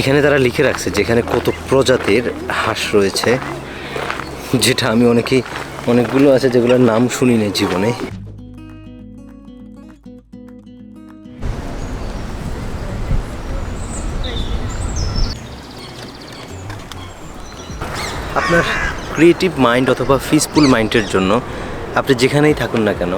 এখানে তারা লিখে রাখছে যেখানে কত প্রজাতির হাঁস রয়েছে, যেটা আমি অনেকেই, অনেকগুলো আছে যেগুলোর নাম শুনিনি জীবনে। আপনার ক্রিয়েটিভ মাইন্ড অথবা পিসফুল মাইন্ডের জন্য আপনি যেখানেই থাকুন না কেন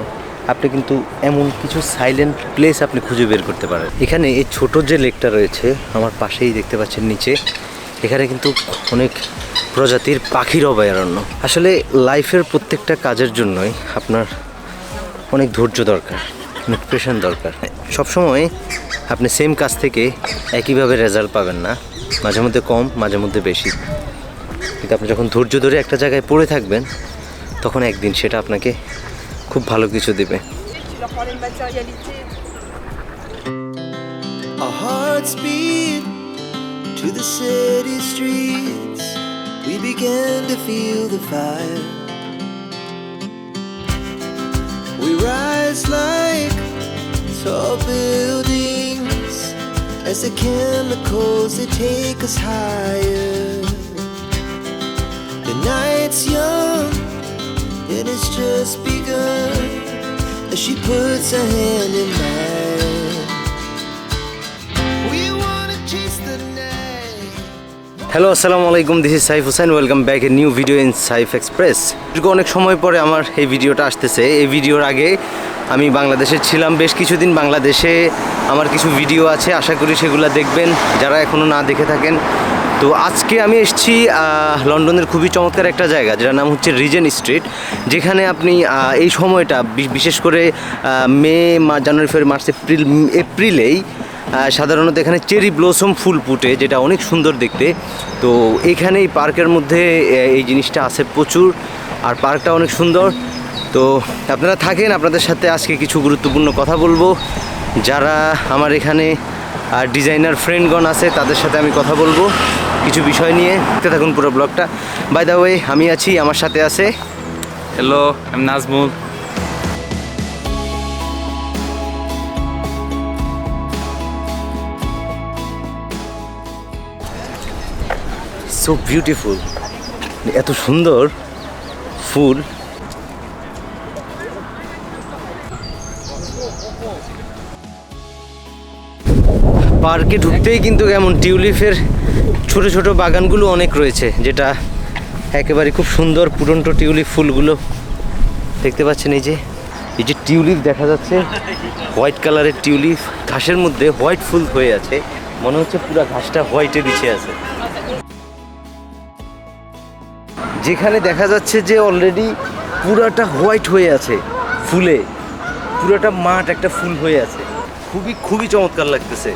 আপনি কিন্তু এমন কিছু সাইলেন্ট প্লেস আপনি খুঁজে বের করতে পারেন। এখানে এই ছোট যে লেকটা রয়েছে, আমার পাশেই দেখতে পাচ্ছেন নিচে, এখানে কিন্তু অনেক প্রজাতির পাখির অভয়ারণ্য। আসলে লাইফের প্রত্যেকটা কাজের জন্যই আপনার অনেক ধৈর্য দরকার প্রেশান দরকার। সবসময় আপনি সেম কাজ থেকে একইভাবে রেজাল্ট পাবেন না, মাঝে মধ্যে কম, মাঝে মধ্যে বেশি। কিন্তু আপনি যখন ধৈর্য ধরে একটা জায়গায় পড়ে থাকবেন, তখন একদিন সেটা আপনাকে খুব ভালো কিছু দেবে Tu leur parlais de matérialité. Our hearts beat to the city streets. We began to feel the fire. We rise like tall buildings as the chemicals they take us higher. The night's young And it's just begun. As she puts her hand in mine. We wanna chase the night. Hello আসসালামু আলাইকুম this is Saif Hussain welcome back a new video in Saif express অনেক সময় পরে আমার এই ভিডিওটা আসতেছে। এই ভিডিওর আগে আমি বাংলাদেশে ছিলাম বেশ কিছুদিন বাংলাদেশে। আমার কিছু ভিডিও আছে। আশা করি সেগুলো দেখবেন। যারা এখনও না দেখে থাকেন তো আজকে আমি এসেছি লন্ডনের খুবই চমৎকার একটা জায়গা, যেটার নাম হচ্ছে রিজেন স্ট্রিট, যেখানে আপনি এই সময়টা বিশেষ করে মে জানুয়ারি, ফেব্রুয়ারি, মার্চ, এপ্রিল এপ্রিলেই সাধারণত এখানে চেরি ব্লসম ফুল ফুটে, যেটা অনেক সুন্দর দেখতে। তো এখানে এই পার্কের মধ্যে এই জিনিসটা আছে প্রচুর, আর পার্কটা অনেক সুন্দর। তো আপনারা থাকেন, আপনাদের সাথে আজকে কিছু গুরুত্বপূর্ণ কথা বলব। যারা আমার এখানে ডিজাইনার ফ্রেন্ডগণ আছে, তাদের সাথে আমি কথা বলব। কিছু বিষয় নিয়ে দেখতে থাকুন পুরো ব্লগটা। বাই দা ওয়ে আমি আছি আমার সাথে আছে hello I'm Nazmul so beautiful এত সুন্দর ফুল। পার্কে ঢুকতেই কিন্তু এমন টিউলিপের ছোট ছোট বাগানগুলো অনেক রয়েছে, যেটা একেবারে খুব সুন্দর পুরন্ত টিউলিপ ফুলগুলো। দেখতে পাচ্ছেন এই যে এই যে টিউলিপ দেখা যাচ্ছে, হোয়াইট কালারের টিউলিপ, ঘাসের মধ্যে হোয়াইট ফুল হয়ে আছে, মনে হচ্ছে পুরো ঘাসটা হোয়াইটে বিছে আছে। যেখানে দেখা যাচ্ছে যে অলরেডি পুরাটা হোয়াইট হয়ে আছে ফুলে, পুরাটা মাঠ একটা ফুল হয়ে আছে। খুবই খুবই চমৎকার লাগতেছে।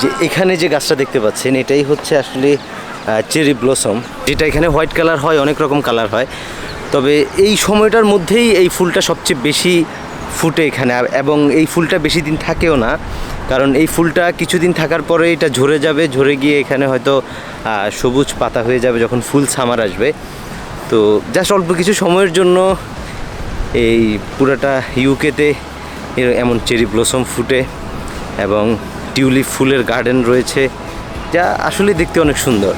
যে এখানে যে গাছটা দেখতে পাচ্ছেন, এটাই হচ্ছে আসলে চেরি ব্লসম, যেটা এখানে হোয়াইট কালার হয়, অনেক রকম কালার হয়। তবে এই সময়টার মধ্যেই এই ফুলটা সবচেয়ে বেশি ফুটে এখানে এবং এই ফুলটা বেশি দিন থাকেও না, কারণ এই ফুলটা কিছুদিন থাকার পরে এটা ঝরে যাবে, ঝরে গিয়ে এখানে হয়তো সবুজ পাতা হয়ে যাবে যখন ফুল সামার আসবে। তো জাস্ট অল্প কিছু সময়ের জন্য এই পুরোটা ইউকেতে এমন চেরি ব্লসম ফুটে, এবং টিউলিপ ফুলের গার্ডেন রয়েছে, যা আসলে দেখতে অনেক সুন্দর।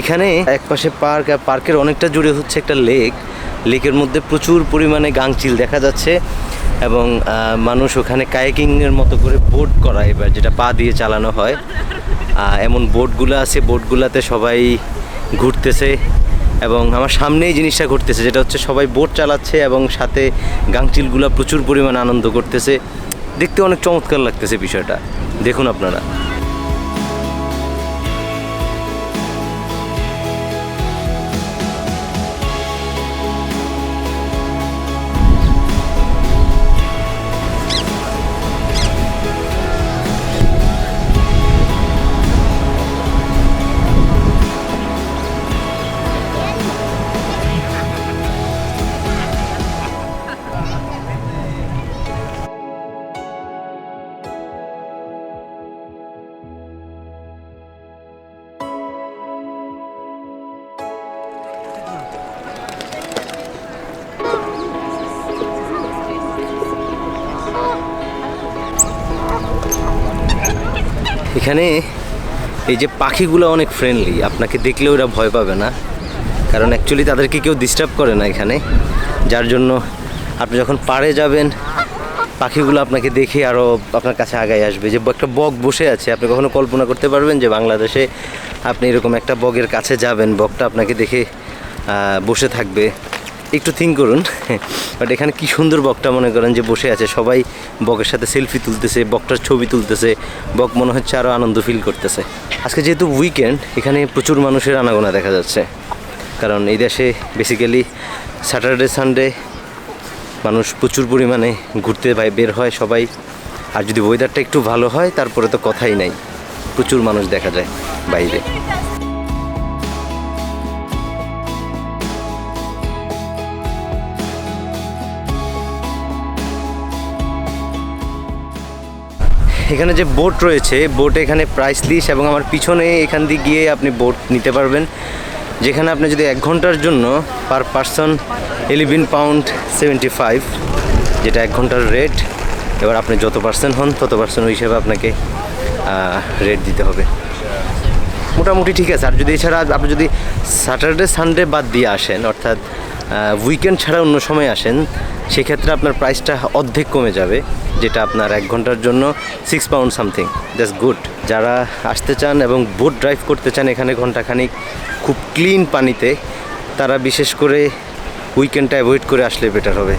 এখানে একপাশে পার্ক, আর পার্কের অনেকটা জুড়ে হচ্ছে একটা লেক। লেকের মধ্যে প্রচুর পরিমাণে গাংচিল দেখা যাচ্ছে, এবং মানুষ ওখানে কায়াকিংয়ের মতো করে বোট করায় এবার যেটা পা দিয়ে চালানো হয়। এমন বোটগুলো আছে, বোটগুলোতে সবাই ঘুরতেছে এবং আমার সামনেই জিনিসটা ঘুরতেছে, যেটা হচ্ছে সবাই বোট চালাচ্ছে এবং সাথে গাংচিলগুলো প্রচুর পরিমাণে আনন্দ করতেছে। দেখতে অনেক চমৎকার লাগতেছে বিষয়টা। দেখুন আপনারা। এখানে এই যে পাখিগুলো অনেক ফ্রেন্ডলি আপনাকে দেখলেও ওরা ভয় পাবে না। কারণ অ্যাকচুয়ালি তাদেরকে কেউ ডিস্টার্ব করে না এখানে। যার জন্য আপনি যখন পাড়ে যাবেন, পাখিগুলো আপনাকে দেখে আরও আপনার কাছে আগায় আসবে যে, একটা বক বসে আছে। আপনি কখনো কল্পনা করতে পারবেন যে, বাংলাদেশে আপনি এরকম একটা বগের কাছে যাবেন। বকটা আপনাকে দেখে বসে থাকবে। একটু থিঙ্ক করুন। বাট এখানে কি সুন্দর বকটা মনে করেন যে বসে আছে। সবাই বকের সাথে সেলফি তুলতেছে, বকটার ছবি তুলতেছে। বক মনে হচ্ছে আরও আনন্দ ফিল করতেছে। আজকে যেহেতু উইকেন্ড এখানে প্রচুর মানুষের আনাগোনা দেখা যাচ্ছে। কারণ এই দেশে বেসিক্যালি স্যাটারডে সানডে মানুষ প্রচুর পরিমাণে ঘুরতে ভাই বের হয় সবাই। আর যদি ওয়েদারটা একটু ভালো হয়, তারপরে তো কথাই নাই। প্রচুর মানুষ দেখা যায় বাইরে। এখানে যে বোট রয়েছে বোট এখানে প্রাইস লিস্ট এবং আমার পিছনে এখান দিয়ে গিয়ে আপনি বোট নিতে পারবেন। যেখানে আপনি যদি এক ঘণ্টার জন্য per person eleven pound seventy five যেটা এক ঘণ্টার রেট এবার আপনি যত পার্সেন্ট হন, তত পার্সেন্ট ওই হিসেবে আপনাকে রেট দিতে হবে। মোটামুটি ঠিক আছে। আর যদি এছাড়া আপনি যদি স্যাটারডে সানডে বাদ দিয়ে আসেন, অর্থাৎ উইকেন্ড ছাড়া অন্য সময় আসেন, সেক্ষেত্রে আপনার প্রাইসটা অর্ধেক কমে যাবে, যেটা আপনার এক ঘণ্টার জন্য six pound something that's good যারা আসতে চান এবং বোট ড্রাইভ করতে চান এখানে ঘন্টাখানিক খুব ক্লিন পানিতে, তারা বিশেষ করে উইকেন্ডটা অ্যাভয়েড করে আসলে বেটার হবে।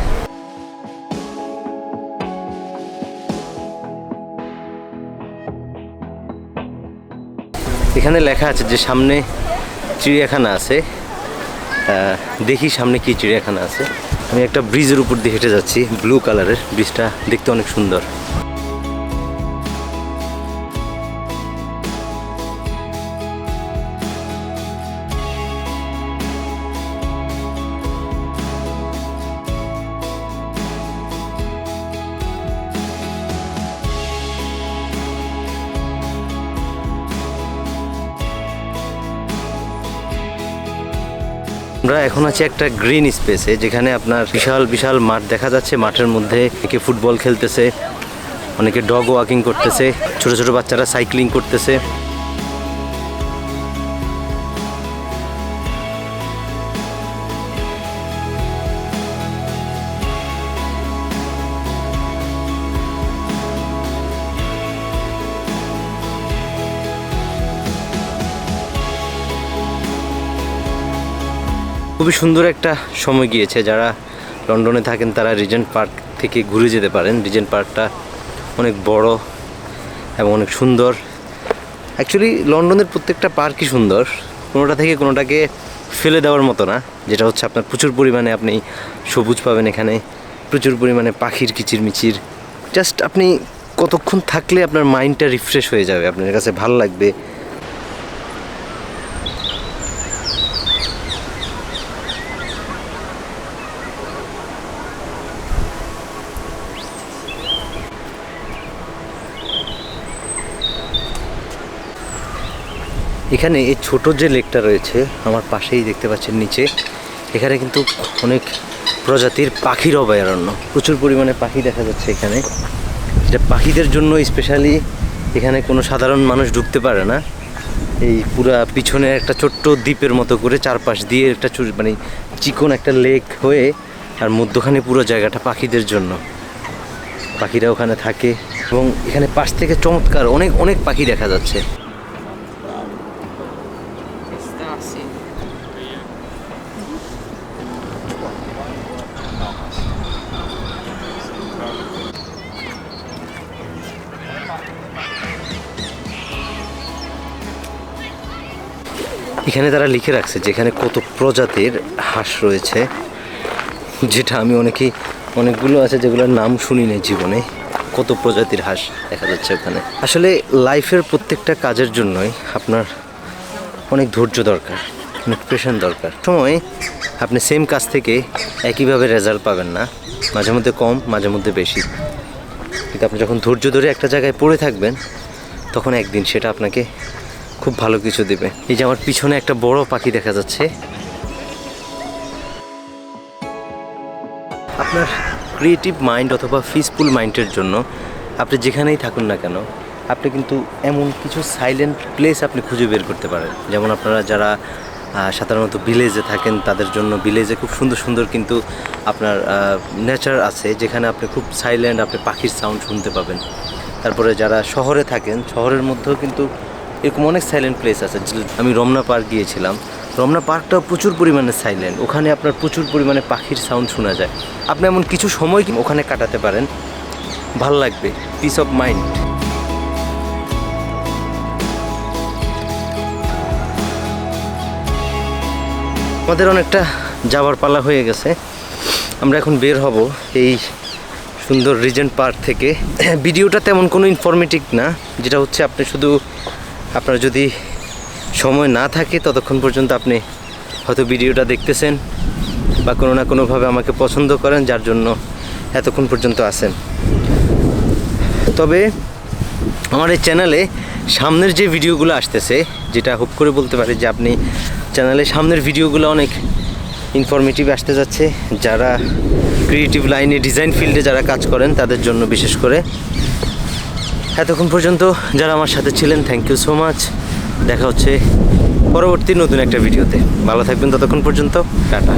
এখানে লেখা আছে যে সামনে চিড়িয়াখানা আছে দেখি সামনে কি চিড়িয়াখানা আছে। আমি একটা ব্রিজের উপর দিয়ে হেঁটে যাচ্ছি ব্লু কালারের ব্রিজটা দেখতে অনেক সুন্দর। আমরা এখন আছি একটা গ্রিন স্পেসে, যেখানে আপনার বিশাল বিশাল মাঠ দেখা যাচ্ছে। মাঠের মধ্যে একে ফুটবল খেলতেছে, অনেকে ডগ ওয়াকিং করতেছে, ছোট ছোট বাচ্চারা সাইক্লিং করতেছে। খুবই সুন্দর একটা সময় গিয়েছে। যারা লন্ডনে থাকেন, তারা রিজেন্ট পার্ক থেকে ঘুরে যেতে পারেন। রিজেন্ট পার্কটা অনেক বড় এবং অনেক সুন্দর। অ্যাকচুয়ালি লন্ডনের প্রত্যেকটা পার্কই সুন্দর। কোনোটা থেকে কোনোটাকে ফেলে দেওয়ার মতো না। যেটা হচ্ছে আপনার প্রচুর পরিমাণে আপনি সবুজ পাবেন এখানে। প্রচুর পরিমাণে পাখির কিচিরমিচির। জাস্ট আপনি কতক্ষণ থাকলে আপনার মাইন্ডটা রিফ্রেশ হয়ে যাবে। আপনার কাছে ভালো লাগবে। এখানে এই ছোট যে লেকটা রয়েছে, আমার পাশেই দেখতে পাচ্ছেন নিচে, এখানে কিন্তু অনেক প্রজাতির পাখির অভয়ারণ্য। প্রচুর পরিমাণে পাখি দেখা যাচ্ছে এখানে। যেটা পাখিদের জন্য স্পেশালি এখানে কোনো সাধারণ মানুষ ঢুকতে পারে না। এই পুরা পিছনে একটা ছোট্ট দ্বীপের মতো করে চারপাশ দিয়ে একটা মানে চিকন একটা লেক হয়ে, আর মধ্যখানে পুরো জায়গাটা পাখিদের জন্য। পাখিরা ওখানে থাকে এবং এখানে পাশ থেকে চমৎকার অনেক অনেক পাখি দেখা যাচ্ছে। এখানে তারা লিখে রাখছে যে এখানে কত প্রজাতির হাঁস রয়েছে, যেটা আমি অনেকেই, অনেকগুলো আছে যেগুলোর নাম শুনি নাই জীবনে, কত প্রজাতির হাঁস দেখা যাচ্ছে ওখানে। আসলে লাইফের প্রত্যেকটা কাজের জন্যই আপনার অনেক ধৈর্য দরকার প্রেশন দরকার। সময় আপনি সেম কাজ থেকে একইভাবে রেজাল্ট পাবেন না, মাঝে মধ্যে কম, মাঝে মধ্যে বেশি। কিন্তু আপনি যখন ধৈর্য ধরে একটা জায়গায় পড়ে থাকবেন, তখন একদিন সেটা আপনাকে খুব ভালো কিছু দেবে। এই যে আমার পিছনে একটা বড় পাখি দেখা যাচ্ছে। আপনার ক্রিয়েটিভ মাইন্ড অথবা পিসফুল মাইন্ডের জন্য আপনি যেখানেই থাকুন না কেন, আপনি কিন্তু এমন কিছু সাইলেন্ট প্লেস আপনি খুঁজে বের করতে পারেন। যেমন আপনারা যারা সাধারণত ভিলেজে থাকেন, তাদের জন্য ভিলেজে খুব সুন্দর সুন্দর কিন্তু আপনার নেচার আছে, যেখানে আপনি খুব সাইলেন্ট আপনি পাখির সাউন্ড শুনতে পাবেন। তারপরে যারা শহরে থাকেন, শহরের মধ্যেও কিন্তু এরকম অনেক সাইলেন্ট প্লেস আছে। আমি রমনা পার্ক গিয়েছিলাম। রমনা পার্কটাও প্রচুর পরিমাণে সাইলেন্ট ওখানে আপনার প্রচুর পরিমাণে পাখির সাউন্ড শোনা যায়। আপনি এমন কিছু সময় ওখানে কাটাতে পারেন? ভালো লাগবে। পিস অফ মাইন্ড আমাদের অনেকটা যাওয়ার পালা হয়ে গেছে। আমরা এখন বের হব এই সুন্দর রিজেন্ট পার্ক থেকে। ভিডিওটা তেমন কোনো ইনফরমেটিভ না। যেটা হচ্ছে আপনি শুধু আপনার যদি সময় না থাকে, ততক্ষণ পর্যন্ত আপনি হয়তো ভিডিওটা দেখতেছেন বা কোনো না কোনোভাবে আমাকে পছন্দ করেন, যার জন্য এতক্ষণ পর্যন্ত আসেন তবে আমার এই চ্যানেলে সামনের যে ভিডিওগুলো আসতেছে, যেটা হোপ করে বলতে পারি যে আপনি চ্যানেলে সামনের ভিডিওগুলো অনেক ইনফরমেটিভ আসতে যাচ্ছে। যারা ক্রিয়েটিভ লাইনে ডিজাইন ফিল্ডে যারা কাজ করেন, তাদের জন্য বিশেষ করে এতক্ষণ পর্যন্ত যারা আমার সাথে ছিলেন থ্যাংক ইউ সো মাচ দেখা হচ্ছে পরবর্তী নতুন একটা ভিডিওতে। ভালো থাকবেন ততক্ষণ পর্যন্ত। টাটা।